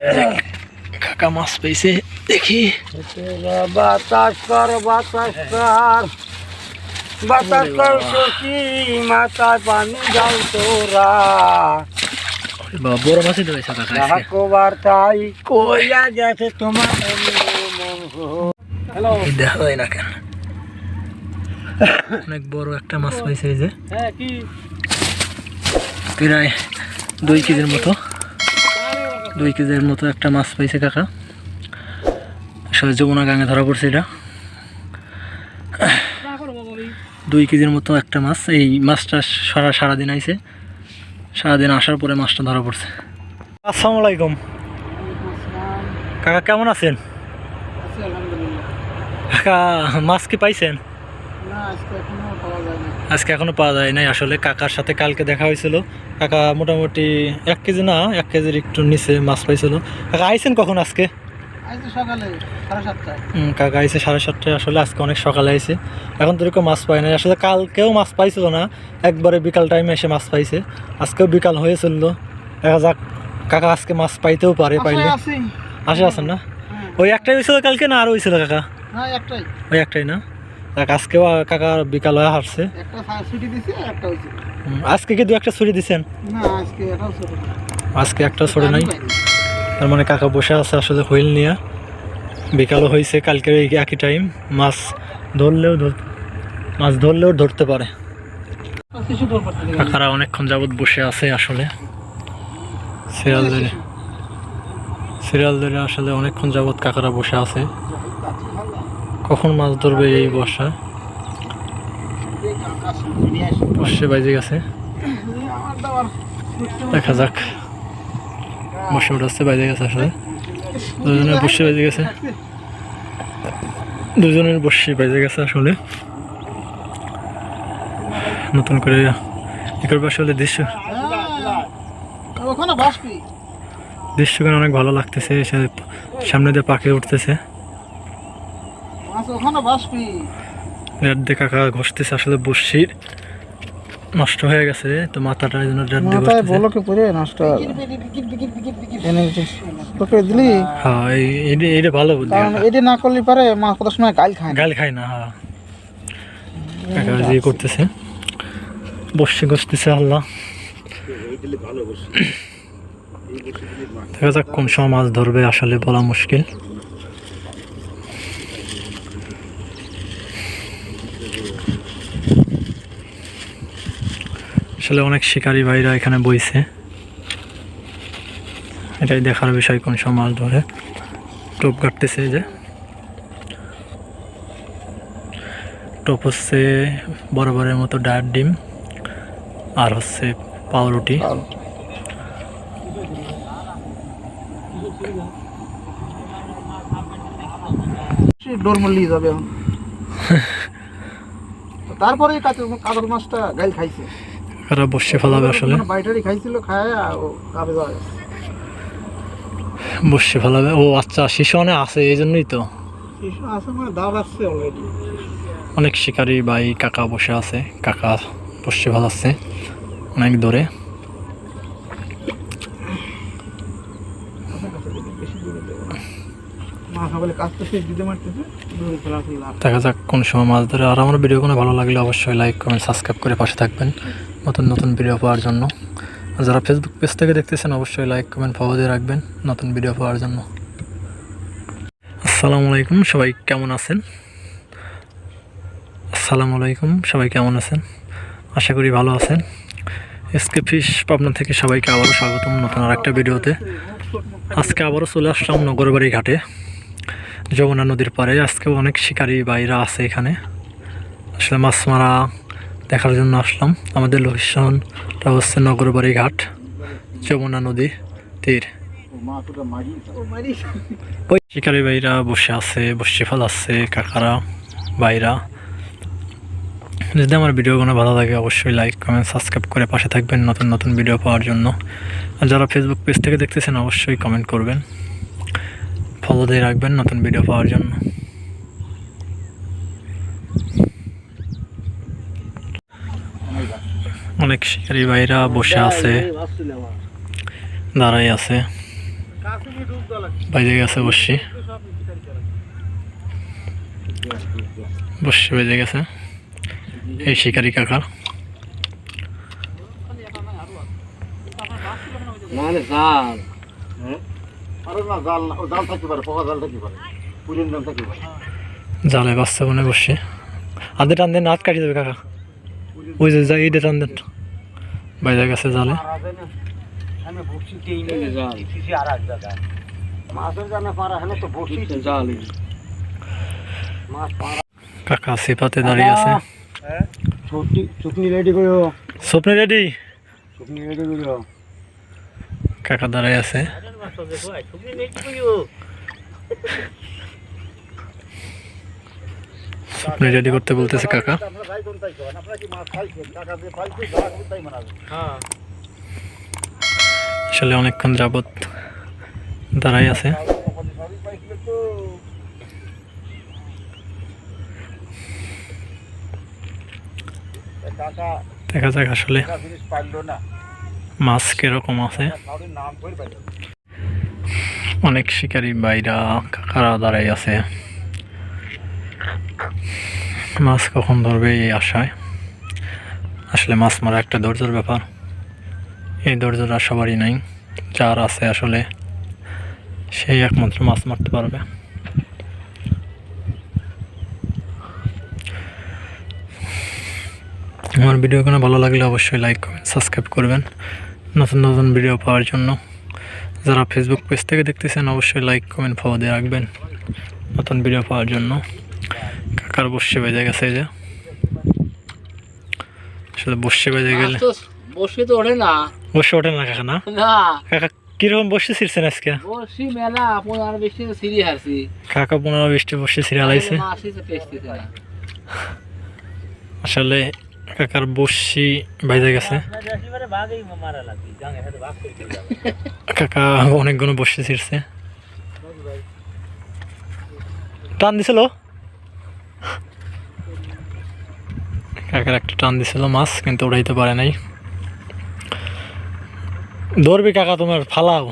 কাকা মাছ পেয়েছে দেখি। বাতাস কর বাতাস কর বাতাস কর সখী মাথায় পানি যাও তোরা। বড় কাকা। তাই কইয়া গেছে তোমার হ্যালো দেখা যায় না কেন অনেক বড় একটা মাছ পাইছে এই যে। হ্যাঁ প্রায় দুই কেজির মতো। দুই কেজির মতো একটা মাছ পাইছে কাকা। আসলে যমুনা গাঙে ধরা পড়ছে এটা। দুই কেজির মতো একটা মাছ। এই মাছটা সারা সারাদিন আইছে। সারাদিন আসার পরে মাছটা ধরা পড়ছে। আসসালামু আলাইকুম। কাকা কেমন আছেন? কাকা মাছ কি পাইছেন? আজকে এখনও পাওয়া যায় নাই। আসলে কাকার সাথে কালকে দেখা হয়েছিল। কাকা মোটামুটি এক কেজি না এক কেজির একটু নিচে মাছ পাইছিল। কাকা আইছেন কখন আজকে? কাকা আইছে সাড়ে সাতটায়। আসলে আজকে অনেক সকালে আইছে। এখন তো এরকম মাছ পাই নাই। আসলে কালকেও মাছ পাইছিল না। একবারে বিকাল টাইমে এসে মাছ পাইছে। আজকেও বিকাল হয়েছিল দেখা যাক কাকা আজকে মাছ পাইতেও পারে পাইলে। আসে আছেন না? ওই একটাই হয়েছিল কালকে না আর হয়েছিল কাকা? ওই একটাই না? আজকেও কাকা বিকাল হয়ে ছুটি হুম, আজকে কি দু একটা ছুরি দিছেন? আজকে ছোট একটা ছড়ে নাই। তার মানে কাকা বসে আছে আসলে হুইল নিয়ে। বিকালও হয়েছে কালকের এই একই টাইম মাছ ধরলেও ধর- মাছ ধরলেও ধরতে পারে। কাকারা অনেকক্ষণ যাবৎ বসে আছে আসলে। সিরিয়াল ধরে সিরিয়াল ধরে আসলে অনেকক্ষণ যাবৎ কাকারা বসে আছে। কখন মাছ ধরবে এই বর্ষা? বসে বাজে গেছে। দেখা যাক। বসে উঠাচ্ছে বাজে গেছে আসলে। দুজনের বসে বাজে গেছে। দুজনের বসে বাজে গেছে আসলে। নতুন করে এ করবে আসলে দৃশ্য। দৃশ্যখানে অনেক ভালো লাগতেছে সামনে দিয়ে পাখি উঠতেছে। ওখানে বাসপি রেড দিয়ে কাকা ঘষতেছে আসলে বসির নষ্ট হয়ে গেছে তো মাথাটা এই জন্য রেড দিয়ে মাথায় বলকে পড়ে নষ্ট তোকে দিলি? হ্যাঁ এই এইটা- এইটা ভালো বুদ্ধি কারণ এটা। না করলে পারে মাছ কত সময় গাল খায় গাল খায় না হ্যাঁ। কাকা যে করতেছে। বসে ঘষতেছে আল্লাহ। দেখা যাক কোন সময় মাছ ধরবে আসলে বলা মুশকিল। আসলে অনেক শিকারী ভাইরা এখানে বইছে। এটাই দেখার বিষয় কোন সময় মাছ ধরে। টোপ কাটতেছে যে। টোপ হচ্ছে বরাবরের মতো ডায়ের ডিম আর হচ্ছে পাউরুটি। ডোর মল্লি যাবে তারপরে কাতল মাছটা গাইল খাইছে। এরা বসে ফেলাবে আসলে। বাইটারি খাইছিল খায় ও কাবে যাবে বসে ফেলাবে। ও আচ্ছা শিশু অনেক আছে এই জন্যই তো। শিশু আছে মানে দাব আসছে অলরেডি অনেক শিকারী ভাই কাকা বসে আছে। কাকা বসে ফেলাচ্ছে। অনেক দূরে। দেখা যাক কোন সময় মাছ ধরে। আর আমার ভিডিও ভিডিওগুলো ভালো লাগলে অবশ্যই লাইক কমেন্ট সাবস্ক্রাইব করে পাশে থাকবেন নতুন নতুন ভিডিও পাওয়ার জন্য। আর যারা ফেসবুক পেজ থেকে দেখতেছেন, অবশ্যই লাইক কমেন্ট ফলো দিয়ে রাখবেন নতুন ভিডিও পাওয়ার জন্য। আসসালামু আলাইকুম, সবাই কেমন আছেন? আসসালামু আলাইকুম, সবাই কেমন আছেন? আশা করি ভালো আছেন। এসকে ফিশ পাবনা থেকে সবাইকে আবারও স্বাগতম নতুন আর একটা ভিডিওতে আজকে আবারও চলে আসলাম নগরবাড়ি ঘাটে। যমুনা নদীর পাড়ে। আজকেও অনেক শিকারী ভাইরা আছে এখানে। আসলে মাছ মারা দেখার জন্য আসলাম। আমাদের লোকেশনটা হচ্ছে নগরবাড়ি ঘাট, যমুনা নদী তীর। ওই শিকারী ভাইরা বসে আছে বসে আছে কাকারা, ভাইরা। যদি আমার ভিডিওগুলো ভালো লাগে, অবশ্যই লাইক কমেন্ট সাবস্ক্রাইব করে পাশে থাকবেন নতুন নতুন ভিডিও পাওয়ার জন্য। আর যারা ফেসবুক পেজ থেকে দেখতেছেন, অবশ্যই কমেন্ট করবেন। ফলো দিয়ে রাখবেন নতুন ভিডিও পাওয়ার জন্য। অনেক শিকারী ভাইরা বসে আছে দাঁড়াই আছে। বাইরে গেছে বসছি। বসছি বেজে গেছে। এই শিকারি কাকা মানে আরে না জাল জাল থাকতে পারে পোকা জাল থাকতে পারে। পুরিন জাল থাকতে পারে। জালে বাচ্চা বনে বসছি আধে টান দেন হাত কাটি দেবে কাকা। ওই যে যাই এইটা টান দেন। বাইরে গেছে জালে। কাকা সিপাতে দাঁড়িয়ে আছে। ছুটি চুকনি রেডি করো স্বপ্নে রেডি চুকনি রেডি করো কাকা দাঁড়ায় আছে রেডি করতে বলতেছে কাকা? আসলে অনেকক্ষণ যাবত দাঁড়াই আছে। দেখা যাক আসলে একটা জিনিস পাইলো না মাছ কীরকম আছে। অনেক শিকারী বাইরা কাকারা দাঁড়াই আছে। মাছ কখন ধরবে এই আশায়? আসলে মাছ মারা একটা ধৈর্যের ব্যাপার। এই ধৈর্যটা সবারই নাই। যার আছে আসলে সেই একমাত্র মাছ মারতে পারবে। আমার ভিডিওগুলো ভালো লাগলে অবশ্যই লাইক করবেন সাবস্ক্রাইব করবেন। নতুন নতুন ভিডিও পাওয়ার জন্য। যারা ফেসবুক পেজ থেকে দেখতেছেন অবশ্যই লাইক কমেন্ট ফলো দিয়ে রাখবেন। নতুন ভিডিও পাওয়ার জন্য। কাকার বসে বেজে গেছে এই যে। আসলে বসে বেজে গেলে বসে তো ওঠে না। বসে ওঠেন না কাকা না? কাকা কীরকম বসে ছিড়ছেন আজকে? বসি মেলা হারছি। কাকা পনেরো বৃষ্টি বসে সিরিয়াল আইছে আসলে কাকার বসি বাইজে গেছে। কাকা অনেকগুলো বসে ছিড়ছে। টান দিছিল? কাকার একটা টান দিছিল মাছ, কিন্তু উড়াইতে পারে নাই। ধরবি কাকা তোমার, ফালাও।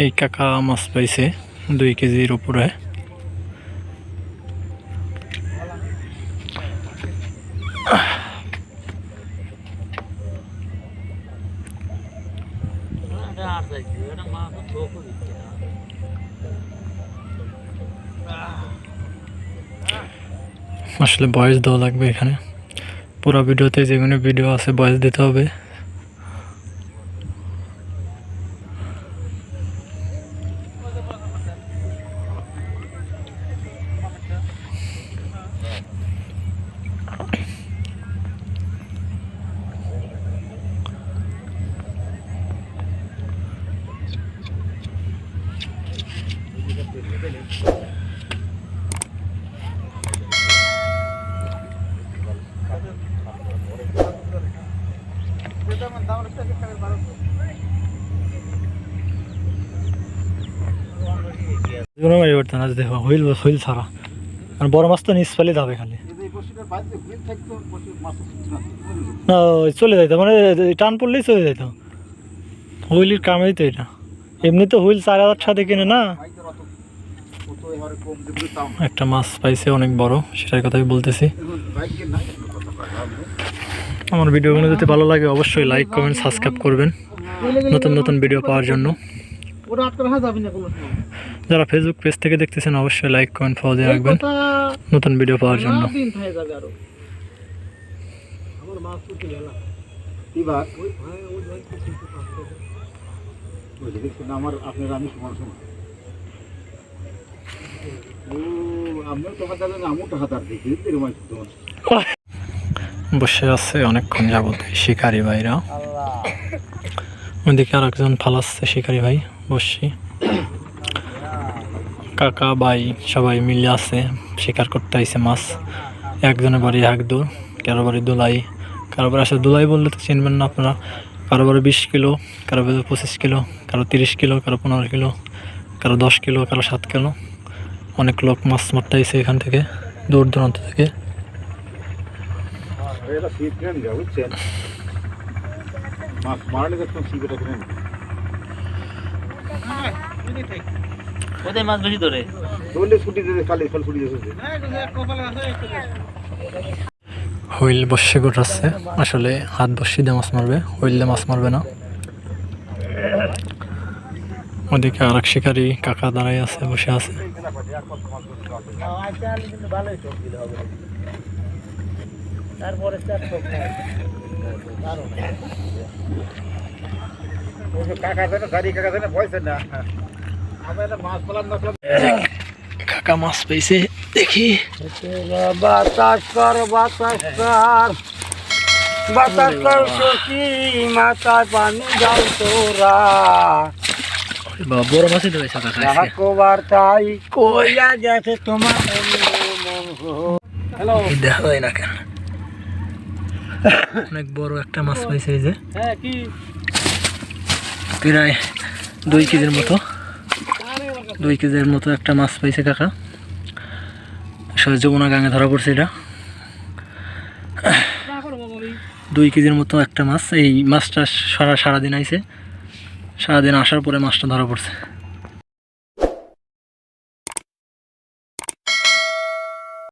এই কাকা মাছ পাইছে দুই কেজির উপরে। আসলে বয়স দেওয়া লাগবে এখানে। পুরো ভিডিওতে কোনো ভিডিও আছে বয়স দিতে হবে। যেগুলো মারি করতে না, দেখো, হুইল হুইল ছাড়া। আর বড় মাছ তো নিচ ফেলে যাবে খালি। না চলে যাইতো মানে টান পড়লেই চলে যাইতো। হুইলের কামেই তো এটা। এমনি তো হুইল চার হাজার সাথে কিনে না। একটা মাছ পাইছে অনেক বড়, সেটার কথাই বলতেছি। আমার ভিডিওগুলো যদি ভালো লাগে, অবশ্যই লাইক কমেন্ট সাবস্ক্রাইব করবেন। নতুন নতুন ভিডিও পাওয়ার জন্য। যারা ফেসবুক পেজ থেকে দেখতেছেন, অবশ্যই লাইক কমেন্ট ফলো দিয়ে রাখবেন নতুন ভিডিও পাওয়ার জন্য। বসে আছে অনেকক্ষণ যাবত শিকারি ভাইরা। ওইদিকে আর একজন ফালাচ্ছে শিকারি ভাই, বসছি। কাকা, ভাই সবাই মিলে আছে, শিকার করতে আইছে মাছ। একজনের বাড়ি এক দূর কারও বাড়ি দোলাই। কারও বাড়ি আসলে দোলাই বললে তো চিনবেন না আপনারা। কারও বাড়ি বিশ কিলো, কারও বাড়ি পঁচিশ কিলো, কারও তিরিশ কিলো, কারও পনেরো কিলো, কারও দশ কিলো, কারও সাত কিলো। অনেক লোক মাছ মারতে আইছে এখান থেকে, দূর দূরান্ত থেকে। যা বুঝছেন কোথায় মাছ বেশি ধরে? হুইল বসে গোটাচ্ছে আসলে হাত বসি দিয়ে মাছ মারবে হুইল দিয়ে মাছ মারবে না। ওদিকে আর এক শিকারি কাকা দাঁড়াই আছে বসে আছে। কাকা মাছ পেয়েছে দেখি। বাতাস কর বাতাস কর বাতাস কর সখী মাথায় পানি যাও তোরা। বড় মাছই ধরেছে কাকা। তাই কইয়া গেছে তোমার হ্যালো দেখা যায় না কেন? অনেক বড় একটা মাছ পাইছে এই যে। হ্যাঁ কি? প্রায় দুই কেজির মতো। দুই কেজির মতো একটা মাছ পাইছে কাকা। আসলে যমুনা গাঙে ধরা পড়ছে এটা। দুই কেজির মতো একটা মাছ। এই মাছটা সারা সারাদিন আইছে। সারাদিন আসার পরে মাছটা ধরা পড়ছে।